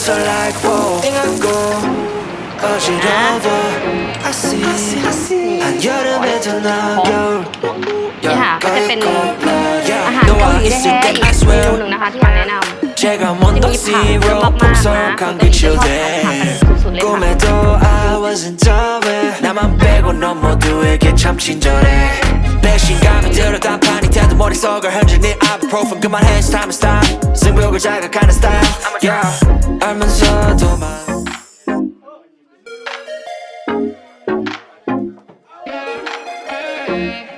부터 like whoa 띵하고 어지러워 I see I see 한여름에도 나겨울 นี่ค่ะก็จะเป็น Yeah, อาหารเกาห 너와 ลี 있을 แท้ๆ 때 อีก I เม swear นูหนึ่งนะคะที่อยากแนะนำ 제가 จะ 먼 มีผักเย 덕시로 อะมากๆนะ 풍성한 ปกติจะชอบทาน 그칠대 ผักกันสุดๆเลยค่ะ 꿈에도 I wasn't aware 나만 빼고 넌 모두에게 참 친절해 내 신감이 들어 단판이 태도 머릿속을 흔드는 ibuprofen 그만해 it's time to stop 승부욕을 자극하는 style. Yeah. 알면서도 막. ส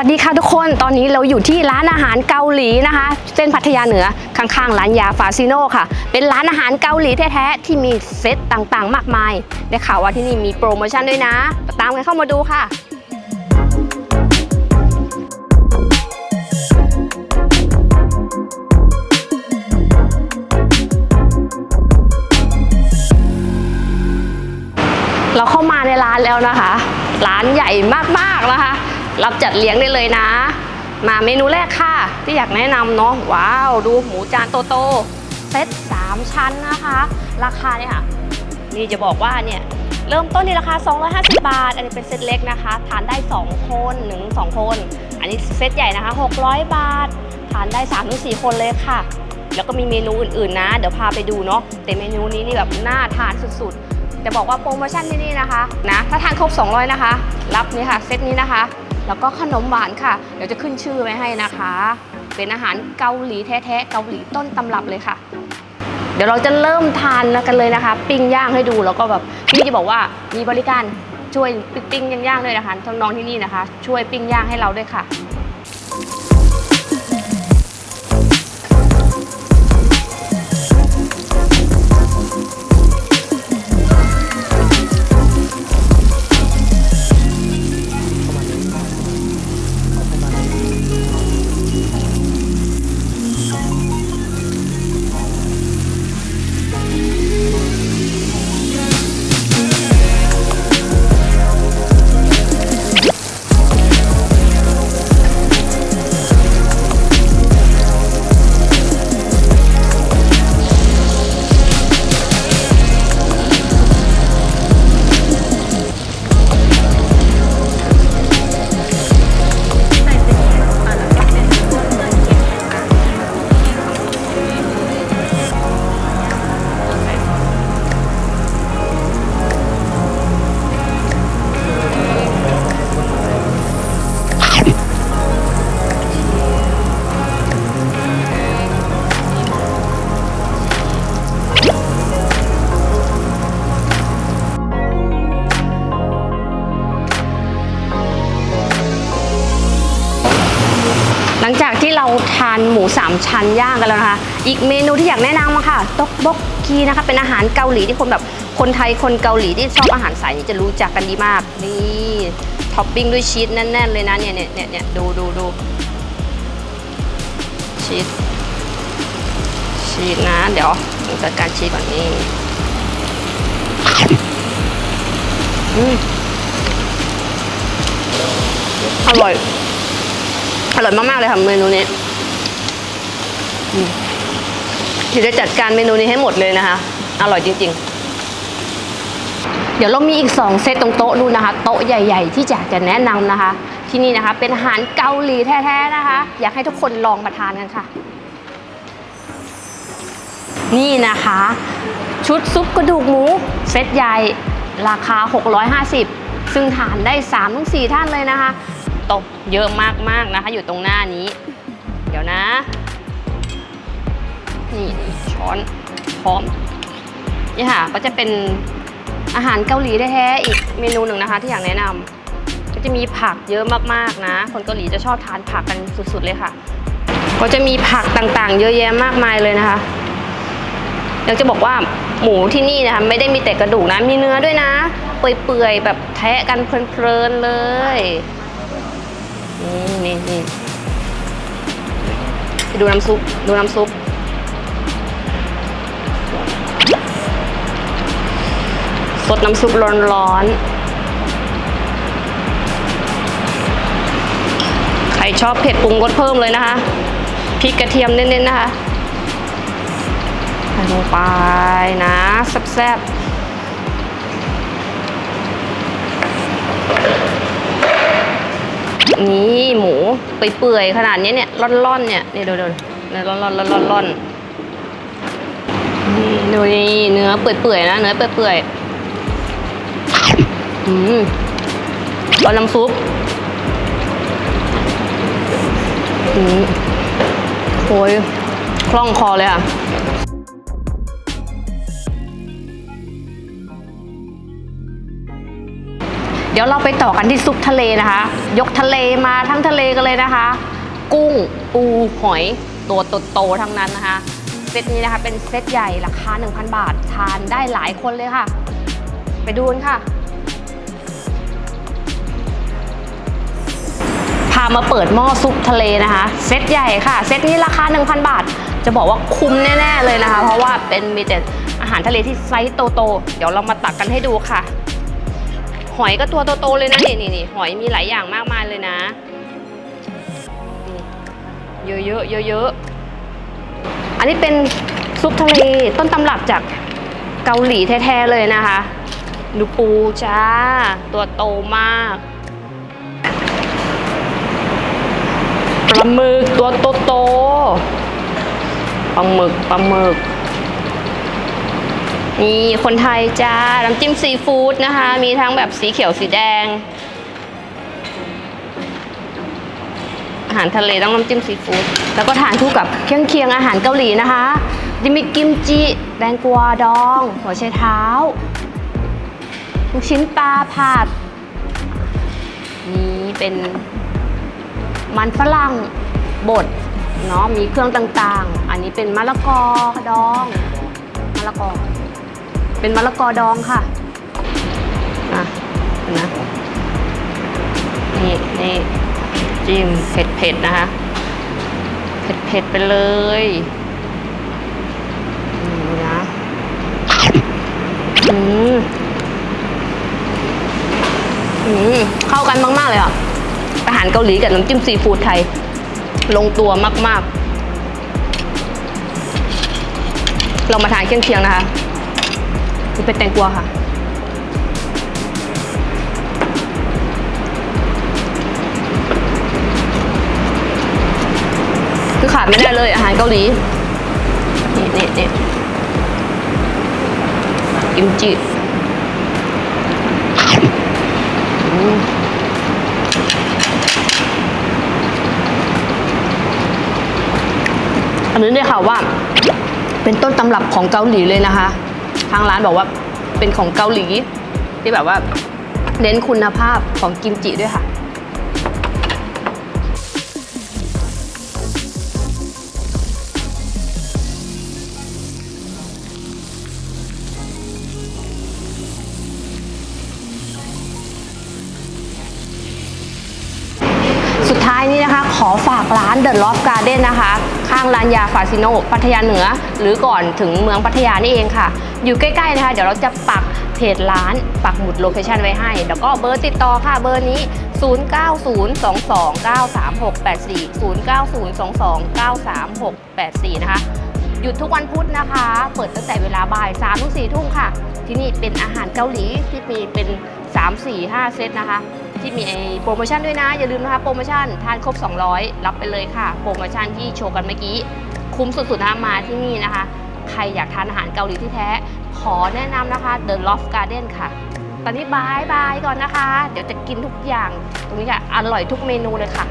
วัสดีค่ะทุกคนตอนนี้เราอยู่ที่ร้านอาหารเกาหลีนะคะ เส้นพัทยาเหนือข้างๆ ร้านยาฟาซิโนค่ะ เป็นร้านอาหารเกาหลีแท้ๆที่มีเซตต่างๆ มากมายได้ข่าวว่าที่นี่มีโปรโมชั่นด้วยนะ ตามกันเข้ามาดูค่ะเราเข้ามาในร้านแล้วนะคะ ร้านใหญ่มากๆนะคะ รับจัดเลี้ยงได้เลยนะ มาเมนูแรกค่ะ ที่อยากแนะนำเนาะว้าว ดูหมูจานโตๆเซต3 ชั้นนะคะ ราคาเนี่ยค่ะ นี่จะบอกว่าเนี่ย เริ่มต้นในราคา 250 บาท อันนี้เป็นเซตเล็กนะคะ ทานได้ 2 คนหนึ่งสองคน อันนี้เซตใหญ่นะคะ 600 บาท ทานได้3-4ถึง4คนเลยค่ะ แล้วก็มีเมนูอื่นๆนะ เดี๋ยวพาไปดูเนาะแต่เมนูนี้นี่แบบน่าทานสุดๆจะบอกว่าโปรโมชั่นที่นี่นะคะนะถ้าทานครบ 200 นะคะ รับนี่ค่ะ เซตนี้นะคะ แล้วก็ขนมหวานค่ะ เดี๋ยวจะขึ้นชื่อไว้ให้นะคะ เป็นอาหารเกาหลีแท้ๆ เกาหลีต้นตำรับเลยค่ะ เดี๋ยวเราจะเริ่มทานกันเลยนะคะ ปิ้งย่างให้ดูแล้วก็แบบพี่จะบอกว่ามีบริการช่วยปิ้งย่างๆด้วยนะคะน้องๆที่นี่นะคะ ช่วยปิ้งย่างให้เราด้วยค่ะ ลังจากที่เราทานหมูสามชั้นย่างกันแล้วนะคะ อีกเมนูที่อยากแนะนำค่ะต๊อกบกกีนะคะ เป็นอาหารเกาหลีที่คนแบบคนไทยคนเกาหลีที่ชอบอาหารสายนี้จะรู้จักกันดีมาก นี่ท็อปปิ้งด้วยชีสแน่นๆเลยนะเนี่ยเนี่ยเนี่ยเนี่ยดูดูดูชีสชีสนะ เดี๋ยวจัดการชีสก่อนนี่อืมอร่อย อร่อยมาก ๆ เลยค่ะเมนูนี้อืมเดี๋ยวจะจัดการเมนูนี้ให้หมดเลยนะคะ อร่อยจริง ๆเดี๋ยวเรามีอีก 2 เซตตรงโต๊ะนู่นนะคะ โต๊ะใหญ่ ๆ ที่อยากจะแนะนำนะคะ ที่นี่นะคะ เป็นอาหารเกาหลีแท้ๆนะคะ อยากให้ทุกคนลองมาทานกันค่ะ นี่นะคะ ชุดซุปกระดูกหมูเซตใหญ่ราคา 650 ซึ่งทานได้ 3-4 ท่านเลยนะคะ ตกเยอะมากๆนะคะ อยู่ตรงหน้านี้ เดี๋ยวนะ นี่ช้อนพร้อมนี่ค่ะก็จะเป็นอาหารเกาหลีแท้ๆอีกเมนูหนึ่งนะคะ ที่อยากแนะนำก็จะมีผักเยอะมากๆนะ คนเกาหลีจะชอบทานผักกันสุดๆเลยค่ะ ก็จะมีผักต่างๆ เยอะแยะมากมายเลยนะคะอยากจะบอกว่าหมูที่นี่นะคะไม่ได้มีแต่กระดูกนะมีเนื้อด้วยนะ เปื่อยๆแบบแทะกันเพลินๆเลย นี่นี่นี่ดูน้ำซุป ดูน้ำซุป สดน้ำซุปร้อนๆรชอบเผ็ดปรุงรสเพิ่มเลยนะคะ พริกกระเทียมเน้นๆนะคะใส่ลงไปนะ แซ่บๆ นี่หมูไปเปื่อยๆขนาดนี้เนี่ยร่อนๆเนี่ยนี่ดูๆเนี่ยร่อนๆร่อนๆนี่ดูนี่เนื้อเปื่อยๆนะเนื้อเปื่อยๆอืมตอนน้ำซุปอืมโอ้ยคล่องคอเลยอะ เดี๋ยวเราไปต่อกันที่ซุปทะเลนะคะ ยกทะเลมาทั้งทะเลกันเลยนะคะ กุ้งปูหอยตัวโตๆทั้งนั้นนะคะ เซตนี้นะคะเป็นเซตใหญ่ราคา 1,000 บาท ทานได้หลายคนเลยค่ะ ไปดูกันค่ะพามาเปิดหม้อซุปทะเลนะคะ เซตใหญ่ค่ะ เซตนี้ราคา 1,000 บาท จะบอกว่าคุ้มแน่ ๆ เลยนะคะ เพราะว่าเป็นมีแต่อาหารทะเลที่ไซส์โตๆเดี๋ยวเรามาตักกันให้ดูค่ะ หอยก็ตัวโตๆเลยนะนี่นี่หอยมีหลายอย่างมากมายเลยนะนี่เยอะๆเยอะๆอันนี้เป็นซุปทะเลต้นตำรับจากเกาหลีแท้ๆเลยนะคะดูปูจ้า ตัวโตมากปลาหมึกตัวโตโตๆปลาหมึกปลาหมึก นี่คนไทยจ้า น้ำจิ้มซีฟู้ดนะคะ มีทั้งแบบสีเขียวสีแดง อาหารทะเลต้องน้ำจิ้มซีฟู้ดแล้วก็ทานคู่กับเครื่องเคียงอาหารเกาหลีนะคะดิมีกิมจิแตงกวาดอง หัวไชเท้าลูกชิ้นปลาผัด นี่เป็นมันฝรั่งบดเนาะมีเครื่องต่างๆ อันนี้เป็นมะละกอดองมะละกอ เป็นมะละกอดองค่ะอะนะนี่นี่จิ้มเผ็ดๆนะคะ เผ็ดๆไปเลยนี่นะอืมอืมเข้ากันมาก ๆ เลยอะ อาหารเกาหลีกับน้ำจิ้มซีฟู้ดไทย ลงตัวมาก ๆ เรามาทานเครื่องเคียงนะคะ นี่เป็นแตงกวาค่ะ คือขาดไม่ได้เลยอาหารเกาหลี นี่นี่นี่กิมจิอันนี้เนี่ยค่ะว่า เป็นต้นตำรับของเกาหลีเลยนะคะ ทางร้านบอกว่าเป็นของเกาหลี ที่แบบว่าเน้นคุณภาพของกิมจิด้วยค่ะสุดท้ายนี้นะคะ ขอฝากร้าน The Loft Garden นะคะ ข้างร้านยาฟาซิโนพัทยาเหนือ หรือก่อนถึงเมืองพัทยานี่เองค่ะ อยู่ใกล้ๆนะคะ เดี๋ยวเราจะปักเพจร้านปักหมุดโลเคชันไว้ให้ แล้วก็เบอร์ติดต่อค่ะ เบอร์นี้ 0902293684 0902293684 นะคะ หยุดทุกวันพุธนะคะ เปิดตั้งแต่เวลาบ่าย3ถึง4ทุ่มค่ะ ที่นี่เป็นอาหารเกาหลีที่มีเป็น 3 4 5 เซตนะคะ ที่มีไอโปรโมชั่นด้วยนะ อย่าลืมนะคะโปรโมชั่นทานครบ 200 รับไปเลยค่ะ โปรโมชั่นที่โชว์กันเมื่อกี้ คุ้มสุดๆนะคะมาที่นี่นะคะ ใครอยากทานอาหารเกาหลีที่แท้ ขอแนะนำนะคะ The Loft Garden ค่ะ ตอนนี้บายบายก่อนนะคะ เดี๋ยวจะกินทุกอย่าง ตรงนี้ค่ะอร่อยทุกเมนูเลยค่ะ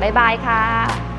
บายบายค่ะ